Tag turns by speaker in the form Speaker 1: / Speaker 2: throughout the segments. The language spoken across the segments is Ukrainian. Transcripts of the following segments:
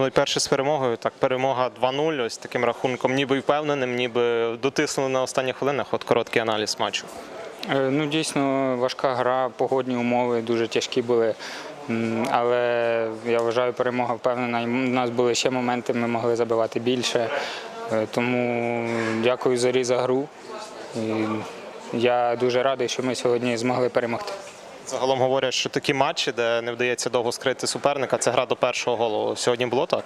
Speaker 1: Ну, перше з перемогою. Так, перемога 2-0. Ось таким рахунком, ніби впевненим, ніби дотиснули на останніх хвилинах. От короткий аналіз матчу.
Speaker 2: Е, Ну, дійсно, важка гра, погодні умови дуже тяжкі були. Але я вважаю, перемога впевнена. У нас були ще моменти, ми могли забивати більше. Е, Тому дякую зорі за гру. І я дуже радий, що ми сьогодні змогли перемогти.
Speaker 1: Загалом говорять, що такі матчі, де не вдається довго скрити суперника, це гра до першого голу. Сьогодні було так.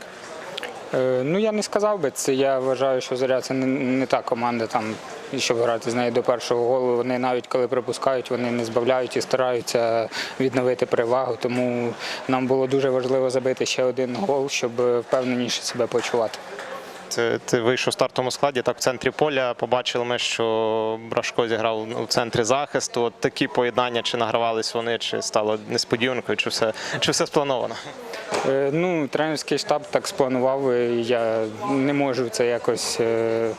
Speaker 2: Е, Ну я не сказав би це. Я вважаю, що зоря це не, та команда, там, щоб грати з нею до першого голу. Вони навіть коли пропускають, вони не збавляють і стараються відновити перевагу. Тому нам було дуже важливо забити ще один гол, щоб впевненіше себе почувати.
Speaker 1: Ти, вийшов в стартовому складі, так в центрі поля. Побачили ми, що Брашко зіграв у центрі захисту. От такі поєднання, чи награвались вони, чи стало несподіванкою, чи все, чи все сплановано.
Speaker 2: Е, Ну, тренерський штаб так спланував. Я не можу це якось. е,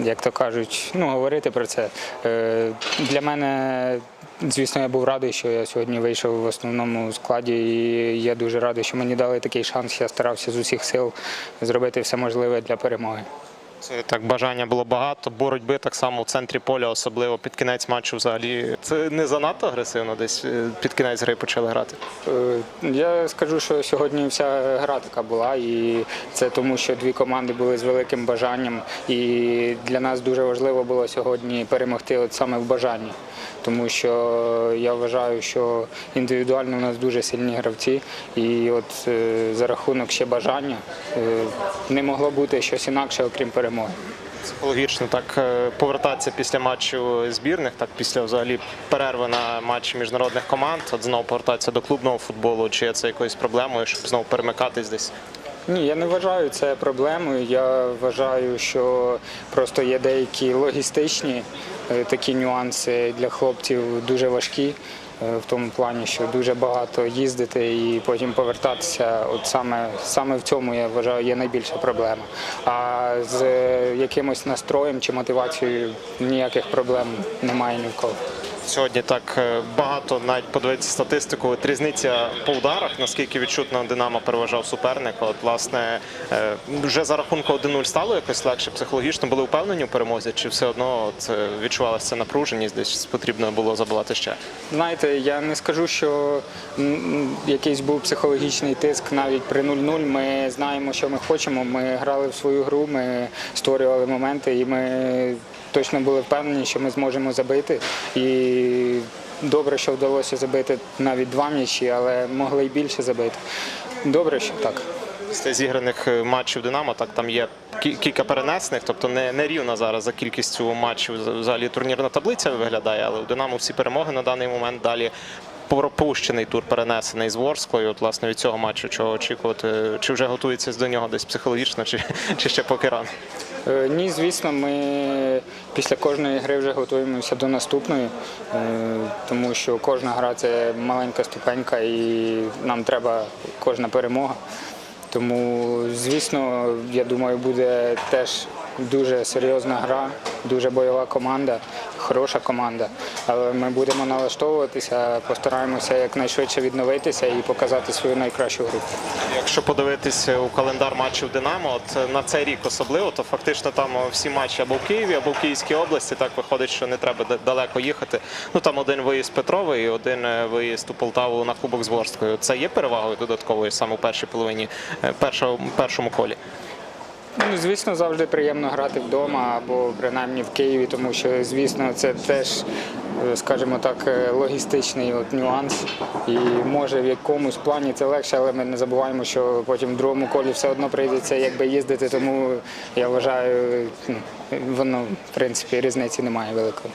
Speaker 2: Як то кажуть, ну говорити про це. Е, Для мене, звісно, я був радий, що я сьогодні вийшов в основному складі, і я дуже радий, що мені дали такий шанс. Я старався з усіх сил зробити все можливе для перемоги.
Speaker 1: Це так бажання було багато. Боротьби так само в центрі поля, особливо під кінець матчу. Взагалі це не занадто агресивно. Десь е, під кінець гри почали грати.
Speaker 2: Е, Я скажу, що сьогодні вся гра така була, і це тому, що дві команди були з великим бажанням. І для нас дуже важливо було сьогодні перемогти от саме в бажанні. Тому що я вважаю, що індивідуально у нас дуже сильні гравці, і от е, за рахунок ще бажання е, не могло бути щось інакше, окрім перемоги.
Speaker 1: Психологічно так е, повертатися після матчу збірних, так після взагалі перерви на матчі міжнародних команд, от знову повертатися до клубного футболу, чи є це якоюсь проблемою, щоб знову перемикатись десь.
Speaker 2: Ні, я не вважаю це проблемою. Я вважаю, що просто є деякі логістичні е, такі нюанси для хлопців дуже важкі. Е, В тому плані, що дуже багато їздити і потім повертатися. От саме саме в цьому я вважаю є найбільша проблема. А з е, якимось настроєм чи мотивацією ніяких проблем немає ні в кого.
Speaker 1: Сьогодні так е, багато навіть подивитися статистику. Різниця по ударах, наскільки відчутно Динамо переважав суперника. От власне е, вже за рахунку 1-0 стало якось легше психологічно. Були впевнені у перемозі, чи все одно от, е, відчувалася напруженість, десь потрібно було забивати ще.
Speaker 2: Знаєте, я не скажу, що якийсь був психологічний тиск навіть при 0-0. Ми знаємо, що ми хочемо. Ми грали в свою гру, ми створювали моменти, і ми точно були впевнені, що ми зможемо забити. І добре, що вдалося забити навіть два м'ячі, але могли й більше забити. Добре, що так.
Speaker 1: Після зіграних е, матчів Динамо, так там є кі- кілька перенесених, тобто не, не рівна зараз за кількістю матчів взагалі турнірна таблиця виглядає, але у Динамо всі перемоги на даний момент далі. Пропущений тур перенесений з Ворсклою. От, власне, від цього матчу чого очікувати? Чи вже готується до нього десь психологічно, чи, чи ще поки рано?
Speaker 2: Е, Ні, звісно, ми після кожної гри вже готуємося до наступної, е, тому що кожна гра це маленька ступенька і нам треба кожна перемога. Тому, звісно, я думаю, буде теж дуже серйозна гра, дуже бойова команда, хороша команда. Але ми будемо налаштовуватися, постараємося якнайшвидше відновитися і показати свою найкращу гру.
Speaker 1: Якщо подивитись у календар матчів Динамо, от на цей рік особливо, то фактично там всі матчі або в Києві, або в Київській області. Так виходить, що не треба далеко їхати. Ну там один виїзд Петровий і один е, виїзд у Полтаву на Кубок з Ворською. Це є перевагою додатковою саме у першій половині е, першого першому колі.
Speaker 2: Ну, звісно, завжди приємно грати вдома або принаймні в Києві, тому що, звісно, це теж, е, скажімо так, е, логістичний от нюанс. І може в якомусь плані це легше, але ми не забуваємо, що потім в другому колі все одно прийдеться якби їздити, тому я вважаю, ну, воно в принципі різниці немає великої.